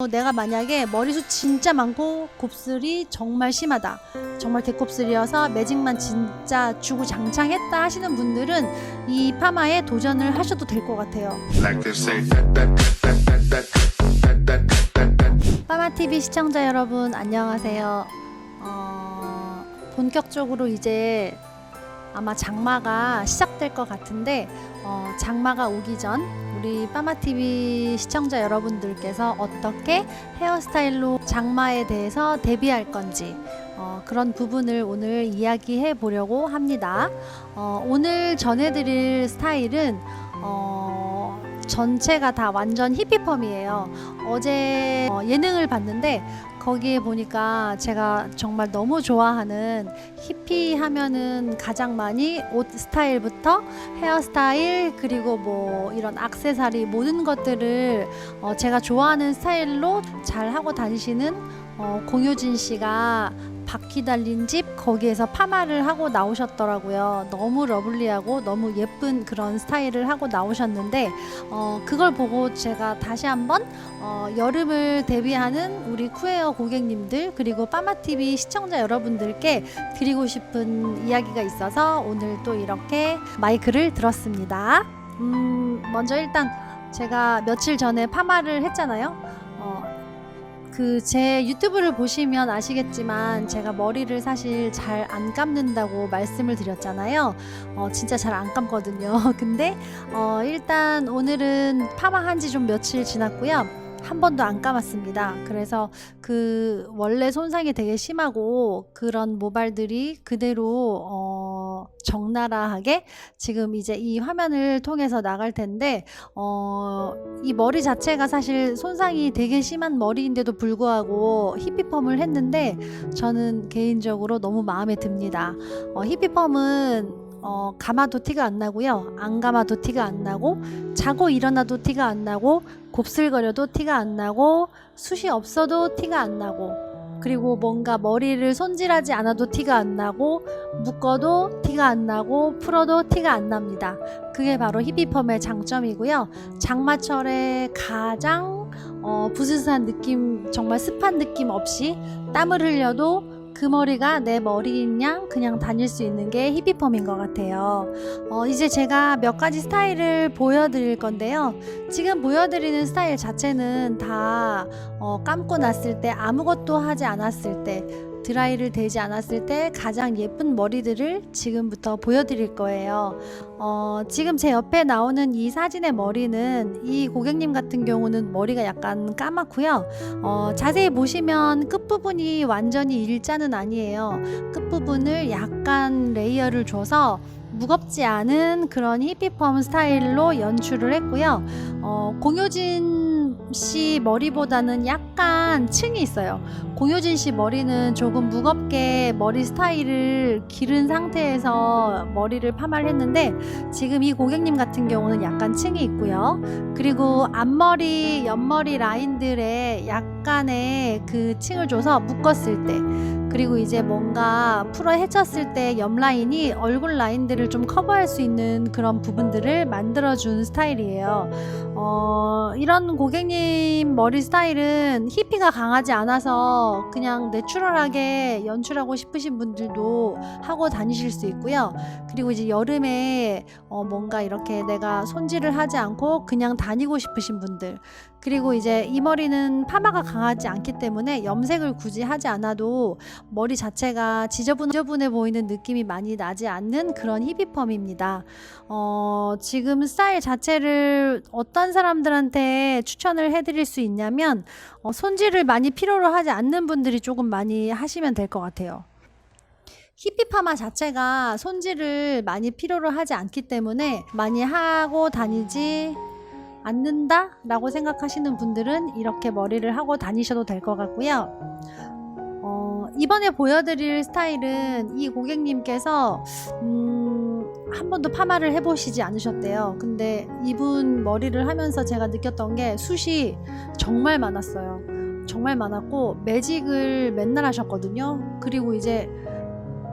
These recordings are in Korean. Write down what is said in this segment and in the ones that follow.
어, 내가 만약에 머리숱 진짜 많고 곱슬이 정말 심하다 정말 개곱슬이어서 매직만 진짜 주구장창했다 하시는 분들은 이 파마에 도전을 하셔도 될 것 같아요. 파마TV 시청자 여러분 안녕하세요. 어, 본격적으로 이제 아마 장마가 시작될 것 같은데 어, 장마가 오기 전 우리 빠마TV 시청자 여러분들께서 어떻게 헤어스타일로 장마에 대해서 대비할 건지 어, 그런 부분을 오늘 이야기해 보려고 합니다. 어, 오늘 전해드릴 스타일은 어, 전체가 다 완전 히피펌이에요. 어제 어, 예능을 봤는데 거기에 보니까 제가 정말 너무 좋아하는 히피 하면은 가장 많이 옷 스타일부터 헤어스타일 그리고 뭐 이런 악세사리 모든 것들을 어, 제가 좋아하는 스타일로 잘 하고 다니시는 어, 공효진 씨가 바퀴 달린 집 거기에서 파마를 하고 나오셨더라고요. 너무 러블리하고 너무 예쁜 그런 스타일을 하고 나오셨는데 어, 그걸 보고 제가 다시 한번 어, 여름을 대비하는 우리 쿠에어 고객님들 그리고 빠마TV 시청자 여러분들께 드리고 싶은 이야기가 있어서 오늘 또 이렇게 마이크를 들었습니다. 음, 먼저 일단 제가 며칠 전에 파마를 했잖아요. 어, 그 제 유튜브를 보시면 아시겠지만 제가 머리를 사실 잘 안 감는다고 말씀을 드렸잖아요. 어, 진짜 잘 안 감거든요. 근데 어, 일단 오늘은 파마한 지 좀 며칠 지났고요. 한 번도 안 감았습니다. 그래서 그 원래 손상이 되게 심하고 그런 모발들이 그대로 어, 적나라하게 지금 이제 이 화면을 통해서 나갈 텐데 어, 이 머리 자체가 사실 손상이 되게 심한 머리인데도 불구하고 히피펌을 했는데 저는 개인적으로 너무 마음에 듭니다. 어, 히피펌은 어, 감아도 티가 안 나고요. 안 감아도 티가 안 나고 자고 일어나도 티가 안 나고 곱슬거려도 티가 안 나고 숱이 없어도 티가 안 나고 그리고 뭔가 머리를 손질하지 않아도 티가 안 나고 묶어도 티가 안 나고 풀어도 티가 안 납니다. 그게 바로 히피펌의 장점이고요. 장마철에 가장 어, 부스스한 느낌, 정말 습한 느낌 없이 땀을 흘려도 그 머리가 내 머리인 양 그냥 다닐 수 있는 게 히피펌인 것 같아요. 어, 이제 제가 몇 가지 스타일을 보여드릴 건데요. 지금 보여드리는 스타일 자체는 다 어, 감고 났을 때 아무것도 하지 않았을 때 드라이를 되지 않았을 때 가장 예쁜 머리들을 지금부터 보여드릴 거예요. 어, 지금 제 옆에 나오는 이 사진의 머리는 이 고객님 같은 경우는 머리가 약간 까맣고요. 어, 자세히 보시면 끝부분이 완전히 일자는 아니에요. 끝부분을 약간 레이어를 줘서 무겁지 않은 그런 히피펌 스타일로 연출을 했고요. 어, 공효진 씨 머리보다는 약간 층이 있어요. 공효진 씨 머리는 조금 무겁게 머리 스타일을 기른 상태에서 머리를 파마를 했는데 지금 이 고객님 같은 경우는 약간 층이 있고요. 그리고 앞머리, 옆머리 라인들에 약간의 그 층을 줘서 묶었을 때 그리고 이제 뭔가 풀어 헤쳤을 때 옆 라인이 얼굴 라인들을 좀 커버할 수 있는 그런 부분들을 만들어준 스타일이에요. 어, 이런 고객님 머리 스타일은 히피가 강하지 않아서 그냥 내추럴하게 연출하고 싶으신 분들도 하고 다니실 수 있고요. 그리고 이제 여름에 어, 뭔가 이렇게 내가 손질을 하지 않고 그냥 다니고 싶으신 분들 그리고 이제 이 머리는 파마가 강하지 않기 때문에 염색을 굳이 하지 않아도 머리 자체가 지저분, 지저분해 보이는 느낌이 많이 나지 않는 그런 히비펌입니다. 어, 지금 스타일 자체를 어떤 사람들한테 추천을 해드릴 수 있냐면 어, 손질을 많이 필요로 하지 않는 분들이 조금 많이 하시면 될 것 같아요. 히피파마 자체가 손질을 많이 필요로 하지 않기 때문에 많이 하고 다니지 않는다 라고 생각하시는 분들은 이렇게 머리를 하고 다니셔도 될 것 같고요. 어, 이번에 보여드릴 스타일은 이 고객님께서 음, 한 번도 파마를 해보시지 않으셨대요. 근데 이분 머리를 하면서 제가 느꼈던 게 숱이 정말 많았어요. 정말 많았고 매직을 맨날 하셨거든요. 그리고 이제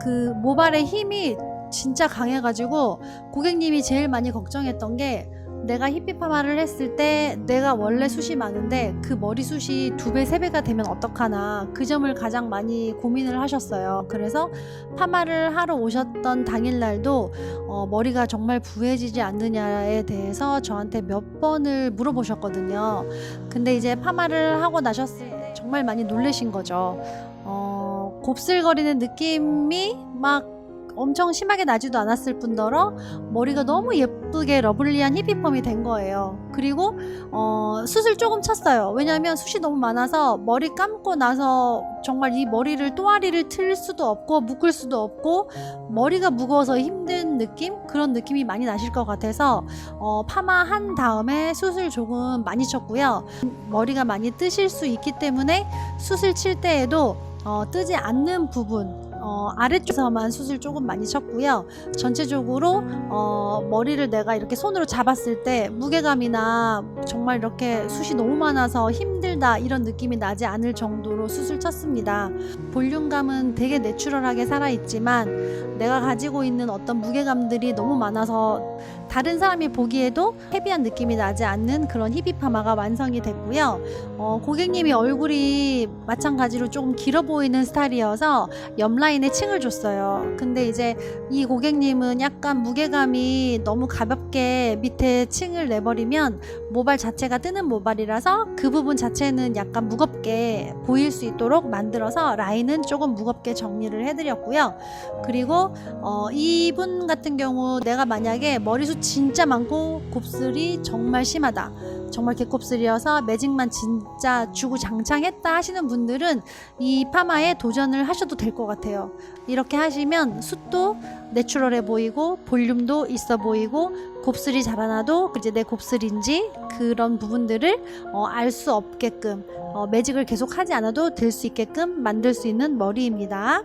그 모발의 힘이 진짜 강해가지고 고객님이 제일 많이 걱정했던 게 내가 히피 파마를 했을 때 내가 원래 숱이 많은데 그 머리숱이 두 배, 세 배가 되면 어떡하나 그 점을 가장 많이 고민을 하셨어요. 그래서 파마를 하러 오셨던 당일날도 어, 머리가 정말 부해지지 않느냐에 대해서 저한테 몇 번을 물어보셨거든요. 근데 이제 파마를 하고 나셨을 때 정말 많이 놀라신 거죠. 어, 곱슬거리는 느낌이 막 엄청 심하게 나지도 않았을 뿐더러 머리가 너무 예쁘게 러블리한 히피펌이 된 거예요. 그리고 어, 숱을 조금 쳤어요. 왜냐하면 숱이 너무 많아서 머리 감고 나서 정말 이 머리를 또아리를 틀 수도 없고 묶을 수도 없고 머리가 무거워서 힘든 느낌 그런 느낌이 많이 나실 것 같아서 어, 파마 한 다음에 숱을 조금 많이 쳤고요. 머리가 많이 뜨실 수 있기 때문에 숱을 칠 때에도 어, 뜨지 않는 부분 어, 아래쪽에서만 숱을 조금 많이 쳤고요. 전체적으로 어, 머리를 내가 이렇게 손으로 잡았을 때 무게감이나 정말 이렇게 숱이 너무 많아서 힘들다 이런 느낌이 나지 않을 정도로 숱을 쳤습니다. 볼륨감은 되게 내추럴하게 살아있지만 내가 가지고 있는 어떤 무게감들이 너무 많아서 다른 사람이 보기에도 헤비한 느낌이 나지 않는 그런 히비 파마가 완성이 됐고요. 어, 고객님이 얼굴이 마찬가지로 조금 길어 보이는 스타일이어서 옆 라인에 층을 줬어요. 근데 이제 이 고객님은 약간 무게감이 너무 가볍게 밑에 층을 내버리면 모발 자체가 뜨는 모발이라서 그 부분 자체는 약간 무겁게 보일 수 있도록 만들어서 라인은 조금 무겁게 정리를 해드렸고요. 그리고 어, 이분 같은 경우 내가 만약에 머리숱 진짜 많고 곱슬이 정말 심하다. 정말 개곱슬이어서 매직만 진짜 주고 장창했다 하시는 분들은 이 파마에 도전을 하셔도 될 것 같아요. 이렇게 하시면 숱도 내추럴해 보이고 볼륨도 있어 보이고 곱슬이 자라나도 이제 내 곱슬인지 그런 부분들을 어, 알수 없게끔 어, 매직을 계속 하지 않아도 될 수 있게끔 만들 수 있는 머리입니다.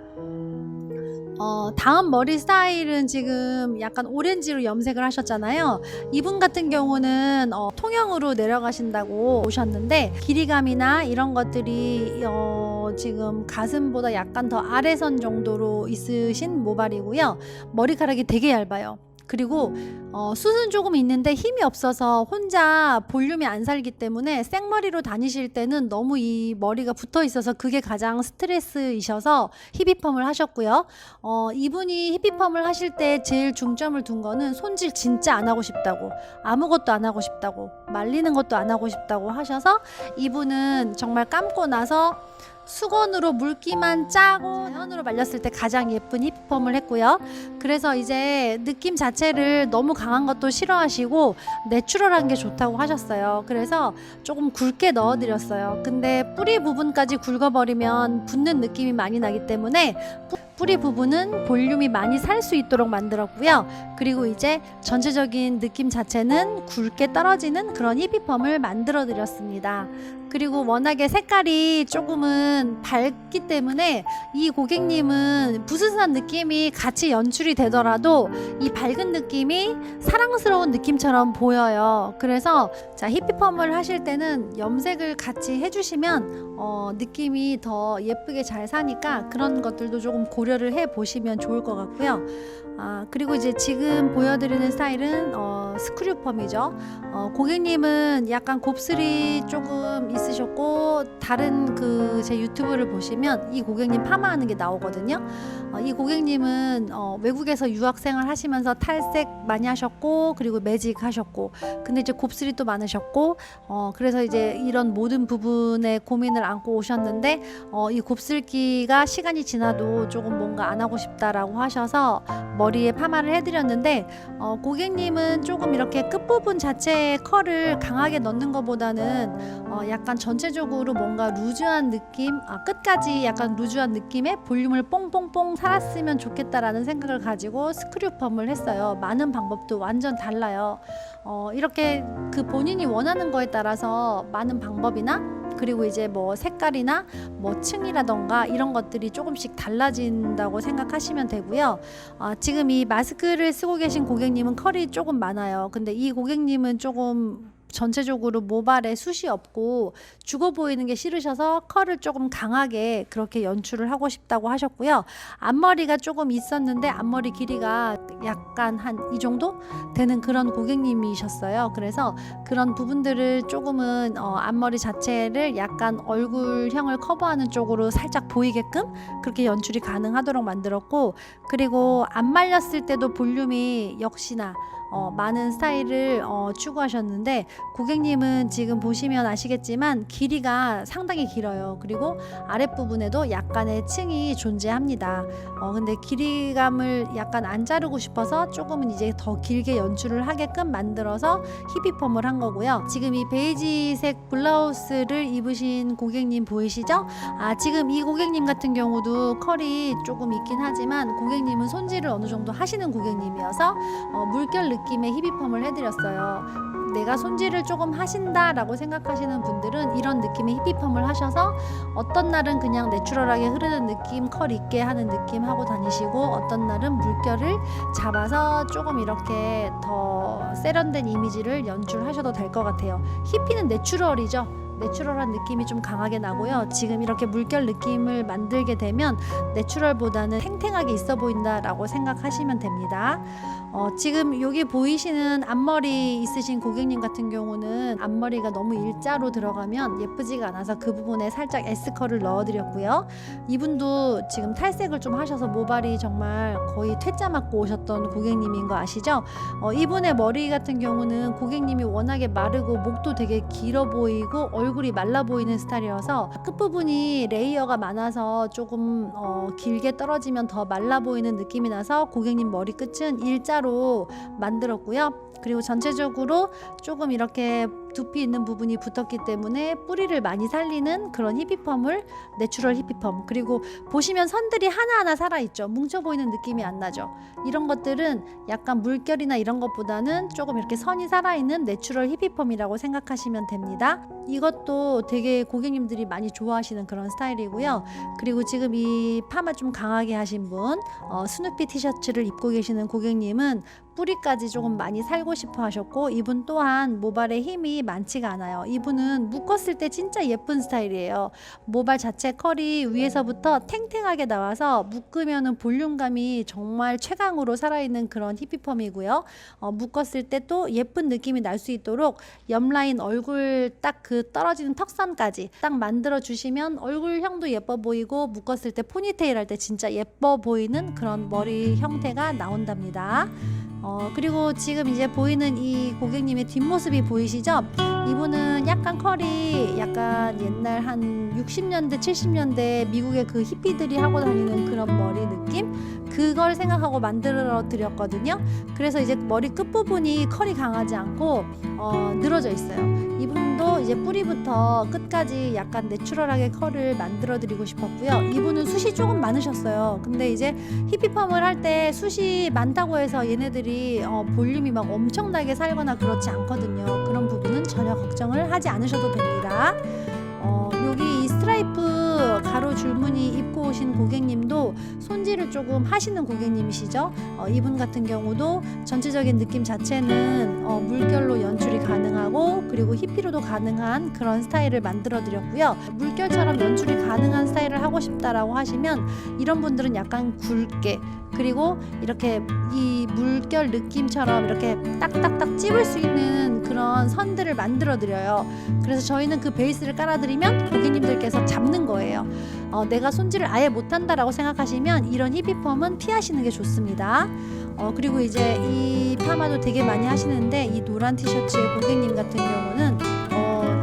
어, 다음 머리 스타일은 지금 약간 오렌지로 염색을 하셨잖아요. 이분 같은 경우는 어, 통영으로 내려가신다고 오셨는데 길이감이나 이런 것들이 어, 지금 가슴보다 약간 더 아래선 정도로 있으신 모발이고요. 머리카락이 되게 얇아요. 그리고 어, 숱은 조금 있는데 힘이 없어서 혼자 볼륨이 안 살기 때문에 생머리로 다니실 때는 너무 이 머리가 붙어 있어서 그게 가장 스트레스이셔서 히비펌을 하셨고요. 어, 이분이 히비펌을 하실 때 제일 중점을 둔 거는 손질 진짜 안 하고 싶다고 아무것도 안 하고 싶다고 말리는 것도 안 하고 싶다고 하셔서 이분은 정말 감고 나서 수건으로 물기만 짜고 자연으로 말렸을 때 가장 예쁜 힙펌을 했고요. 그래서 이제 느낌 자체를 너무 강한 것도 싫어하시고 내추럴한 게 좋다고 하셨어요. 그래서 조금 굵게 넣어드렸어요. 근데 뿌리 부분까지 굵어버리면 붙는 느낌이 많이 나기 때문에 뿌- 뿌리 부분은 볼륨이 많이 살 수 있도록 만들었고요. 그리고 이제 전체적인 느낌 자체는 굵게 떨어지는 그런 히비펌을 만들어 드렸습니다. 그리고 워낙에 색깔이 조금은 밝기 때문에 이 고객님은 부스스한 느낌이 같이 연출이 되더라도 이 밝은 느낌이 사랑스러운 느낌처럼 보여요. 그래서 자 히피펌을 하실 때는 염색을 같이 해주시면 어, 느낌이 더 예쁘게 잘 사니까 그런 것들도 조금 고려를 해 보시면 좋을 것 같고요. 아 그리고 이제 지금 보여드리는 스타일은 어, 스크류펌이죠. 어, 고객님은 약간 곱슬이 조금 있으셨고 다른 그 제 유튜브를 보시면 이 고객님 파마하는 게 나오거든요. 어, 이 고객님은 어, 외국에서 유학생활 하시면서 탈색 많이 하셨고 그리고 매직 하셨고 근데 이제 곱슬이 또 많으셨고 어, 그래서 이제 이런 모든 부분에 고민을 안고 오셨는데 어, 이 곱슬기가 시간이 지나도 조금 뭔가 안 하고 싶다라고 하셔서 머리 에 파마를 해드렸는데 어, 고객님은 조금 이렇게 끝부분 자체의 컬을 강하게 넣는 것보다는 어, 약간 전체적으로 뭔가 루즈한 느낌, 아, 끝까지 약간 루즈한 느낌의 볼륨을 뽕뽕뽕 살았으면 좋겠다라는 생각을 가지고 스크류펌을 했어요. 많은 방법도 완전 달라요. 어, 이렇게 그 본인이 원하는 거에 따라서 많은 방법이나 그리고 이제 뭐 색깔이나 뭐 층이라던가 이런 것들이 조금씩 달라진다고 생각하시면 되고요. 아, 지금 이 마스크를 쓰고 계신 고객님은 컬이 조금 많아요. 근데 이 고객님은 조금 전체적으로 모발에 숱이 없고 죽어 보이는 게 싫으셔서 컬을 조금 강하게 그렇게 연출을 하고 싶다고 하셨고요. 앞머리가 조금 있었는데 앞머리 길이가 약간 한 이 정도 되는 그런 고객님이셨어요. 그래서 그런 부분들을 조금은 어, 앞머리 자체를 약간 얼굴형을 커버하는 쪽으로 살짝 보이게끔 그렇게 연출이 가능하도록 만들었고 그리고 안 말렸을 때도 볼륨이 역시나 어, 많은 스타일을 어, 추구하셨는데 고객님은 지금 보시면 아시겠지만 길이가 상당히 길어요. 그리고 아랫부분에도 약간의 층이 존재합니다. 어, 근데 길이감을 약간 안 자르고 싶어서 조금은 이제 더 길게 연출을 하게끔 만들어서 히비펌을 한 거고요. 지금 이 베이지색 블라우스를 입으신 고객님 보이시죠? 아, 지금 이 고객님 같은 경우도 컬이 조금 있긴 하지만 고객님은 손질을 어느 정도 하시는 고객님이어서 어, 물결 느낌 의 히비펌을 해드렸어요. 내가 손질을 조금 하신다라고 생각하시는 분들은 이런 느낌의 히비펌을 하셔서 어떤 날은 그냥 내추럴하게 흐르는 느낌, 컬 있게 하는 느낌 하고 다니시고 어떤 날은 물결을 잡아서 조금 이렇게 더 세련된 이미지를 연출하셔도 될 것 같아요. 히피는 내추럴이죠. 내추럴한 느낌이 좀 강하게 나고요. 지금 이렇게 물결 느낌을 만들게 되면 내추럴보다는 탱탱하게 있어 보인다라고 생각하시면 됩니다. 어, 지금 여기 보이시는 앞머리 있으신 고객님 같은 경우는 앞머리가 너무 일자로 들어가면 예쁘지가 않아서 그 부분에 살짝 S컬을 넣어드렸고요. 이분도 지금 탈색을 좀 하셔서 모발이 정말 거의 퇴짜 맞고 오셨던 고객님인 거 아시죠? 어, 이분의 머리 같은 경우는 고객님이 워낙에 마르고 목도 되게 길어 보이고 얼굴 이 말라 보이는 스타일이어서 끝부분이 레이어가 많아서 조금 어, 길게 떨어지면 더 말라 보이는 느낌이 나서 고객님 머리 끝은 일자로 만들었고요. 그리고 전체적으로 조금 이렇게 두피 있는 부분이 붙었기 때문에 뿌리를 많이 살리는 그런 히피펌을 내추럴 히피펌 그리고 보시면 선들이 하나하나 살아있죠. 뭉쳐 보이는 느낌이 안 나죠. 이런 것들은 약간 물결이나 이런 것보다는 조금 이렇게 선이 살아있는 내추럴 히피펌이라고 생각하시면 됩니다. 이것도 되게 고객님들이 많이 좋아하시는 그런 스타일이고요. 그리고 지금 이 파마 좀 강하게 하신 분 어, 스누피 티셔츠를 입고 계시는 고객님은 뿌리까지 조금 많이 살고 싶어 하셨고 이분 또한 모발에 힘이 많지가 않아요. 이분은 묶었을 때 진짜 예쁜 스타일이에요. 모발 자체 컬이 위에서부터 탱탱하게 나와서 묶으면은 볼륨감이 정말 최강으로 살아있는 그런 히피펌이고요. 어, 묶었을 때 또 예쁜 느낌이 날 수 있도록 옆라인 얼굴 딱 그 떨어지는 턱선까지 딱 만들어 주시면 얼굴형도 예뻐 보이고 묶었을 때 포니테일 할 때 진짜 예뻐 보이는 그런 머리 형태가 나온답니다. 어, 그리고 지금 이제 보이는 이 고객님의 뒷모습이 보이시죠? 이분은 약간 컬이 약간 옛날 한 60년대, 70년대 미국의 그 히피들이 하고 다니는 그런 머리 느낌? 그걸 생각하고 만들어 드렸거든요. 그래서 이제 머리 끝부분이 컬이 강하지 않고 어, 늘어져 있어요. 이분도 이제 뿌리부터 끝까지 약간 내추럴하게 컬을 만들어 드리고 싶었고요. 이분은 숱이 조금 많으셨어요. 근데 이제 히피펌을 할 때 숱이 많다고 해서 얘네들이 어, 볼륨이 막 엄청나게 살거나 그렇지 않거든요. 그런 부분은 전혀 걱정을 하지 않으셔도 됩니다. 어, 여기 이 스트라이프 가로 줄무늬 입고 오신 고객님도 손질을 조금 하시는 고객님이시죠. 어, 이분 같은 경우도 전체적인 느낌 자체는 어, 물결로 연출이 가능하고 그리고 히피로도 가능한 그런 스타일을 만들어 드렸고요. 물결처럼 연출이 가능한 스타일을 하고 싶다라고 하시면 이런 분들은 약간 굵게 그리고 이렇게 이 물결 느낌처럼 이렇게 딱딱딱 찝을 수 있는 그런 선들을 만들어 드려요. 그래서 저희는 그 베이스를 깔아 드리면 고객님들께서 잡는 거예요. 어, 내가 손질을 아예 못한다라고 생각하시면 이런 히피펌은 피하시는 게 좋습니다. 어, 그리고 이제 이 파마도 되게 많이 하시는데 이 노란 티셔츠의 고객님 같은 경우는 어,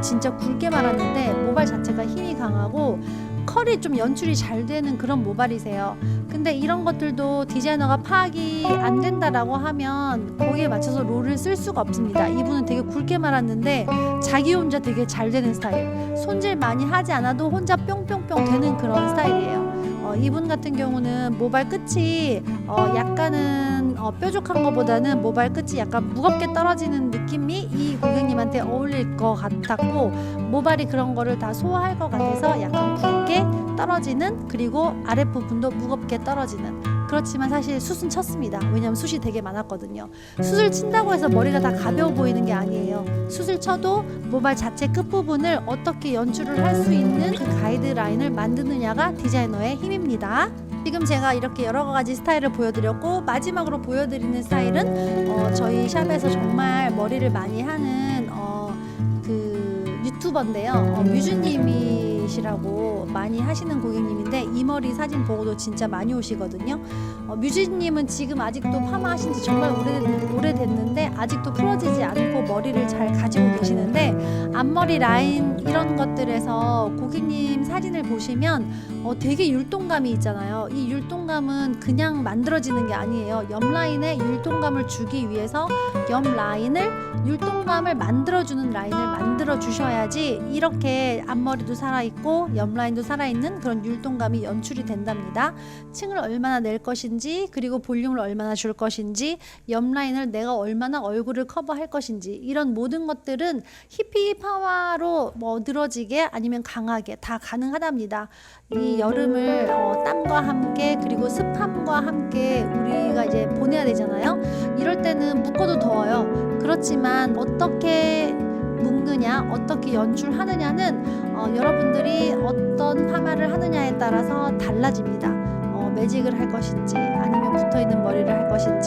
진짜 굵게 말았는데 모발 자체가 힘이 강하고 컬이 좀 연출이 잘 되는 그런 모발이세요. 근데 이런 것들도 디자이너가 파악이 안 된다라고 하면 거기에 맞춰서 롤을 쓸 수가 없습니다. 이분은 되게 굵게 말았는데 자기 혼자 되게 잘 되는 스타일. 손질 많이 하지 않아도 혼자 뿅뿅뿅 되는 그런 스타일이에요. 어, 이분 같은 경우는 모발 끝이 어, 약 간은 어, 뾰족한 것보다는 모발 끝이 약간 무겁게 떨어지는 느낌이 이 고객님한테 어울릴 것 같았고 모발이 그런 거를 다 소화할 것 같아서 약간 굵게 떨어지는 그리고 아랫부분도 무겁게 떨어지는 그렇지만 사실 숱은 쳤습니다. 왜냐면 숱이 되게 많았거든요. 숱을 친다고 해서 머리가 다 가벼워 보이는 게 아니에요. 숱을 쳐도 모발 자체 끝부분을 어떻게 연출을 할 수 있는 그 가이드라인을 만드느냐가 디자이너의 힘입니다. 지금 제가 이렇게 여러 가지 스타일을 보여드렸고 마지막으로 보여드리는 스타일은 어, 저희 샵에서 정말 머리를 많이 하는 어, 그 유튜버인데요. 어, 뮤즈님이 시라고 많이 하시는 고객님인데 이 머리 사진 보고도 진짜 많이 오시거든요. 어, 뮤즈님은 지금 아직도 파마 하신 지 정말 오래, 오래됐는데 아직도 풀어지지 않고 머리를 잘 가지고 계시는데 앞머리 라인 이런 것들에서 고객님 사진을 보시면 어, 되게 율동감이 있잖아요. 이 율동감은 그냥 만들어지는 게 아니에요. 옆 라인에 율동감을 주기 위해서 옆 라인을 율동감을 만들어주는 라인을 만들어 주셔야지 이렇게 앞머리도 살아있고 옆 라인도 살아있는 그런 율동감이 연출이 된답니다. 층을 얼마나 낼 것인지 그리고 볼륨을 얼마나 줄 것인지 옆 라인을 내가 얼마나 얼굴을 커버할 것인지 이런 모든 것들은 히피 파와로 뭐 늘어지게 아니면 강하게 다 가능하답니다. 이 여름을 어, 땀과 함께 그리고 습함과 함께 우리가 이제 보내야 되잖아요. 이럴 때는 묶어도 더워요. 그렇지만 어떻게 묶느냐, 어떻게 연출하느냐는 어, 여러분들이 어떤 파마를 하느냐에 따라서 달라집니다. 어, 매직을 할 것인지, 아니면 붙어 있는 머리를 할 것인지,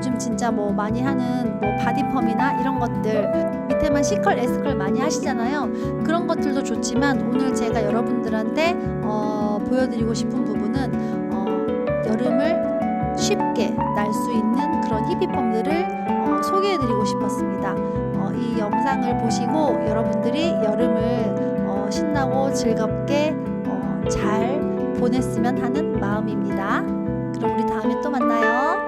요즘 진짜 뭐 많이 하는 뭐 바디펌이나 이런 것들 밑에만 C컬, S컬 많이 하시잖아요. 그런 것들도 좋지만 오늘 제가 여러분들한테 어, 보여드리고 싶은 부분은 어, 여름을 쉽게 날 수 있는 그런 히피펌들을 어, 소개해드리고 싶었습니다. 어, 이 영상을 보시고 여러분들이 여름을 어, 신나고 즐겁게 어, 잘 보냈으면 하는 마음입니다. 그럼 우리 다음에 또 만나요.